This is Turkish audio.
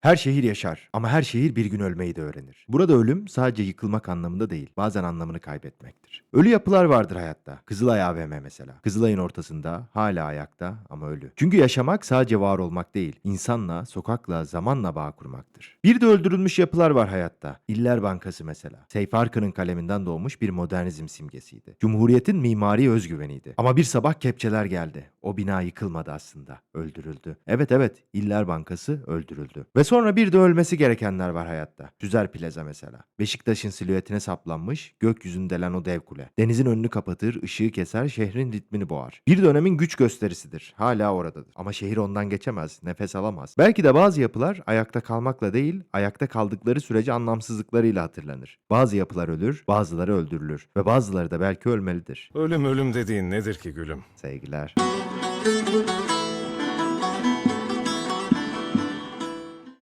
Her şehir yaşar ama her şehir bir gün ölmeyi de öğrenir. Burada ölüm sadece yıkılmak anlamında değil, bazen anlamını kaybetmektir. Ölü yapılar vardır hayatta. Kızılay AVM mesela. Kızılay'ın ortasında, hala ayakta ama ölü. Çünkü yaşamak sadece var olmak değil, insanla, sokakla, zamanla bağ kurmaktır. Bir de öldürülmüş yapılar var hayatta. İller Bankası mesela. Seyfi Arkan'ın kaleminden doğmuş bir modernizm simgesiydi. Cumhuriyetin mimari özgüveniydi. Ama bir sabah kepçeler geldi. O bina yıkılmadı aslında. Öldürüldü. Evet evet, İller Bankası öldürüldü. Ve sonra bir de ölmesi gerekenler var hayatta. Süzer Plaza mesela. Beşiktaş'ın silüetine saplanmış, gökyüzünde delen o dev kule. Denizin önünü kapatır, ışığı keser, şehrin ritmini boğar. Bir dönemin güç gösterisidir. Hala oradadır. Ama şehir ondan geçemez, nefes alamaz. Belki de bazı yapılar ayakta kalmakla değil, ayakta kaldıkları sürece anlamsızlıklarıyla hatırlanır. Bazı yapılar ölür, bazıları öldürülür. Ve bazıları da belki ölmelidir. Ölüm ölüm dediğin nedir ki gülüm? Sevgiler. Thank you.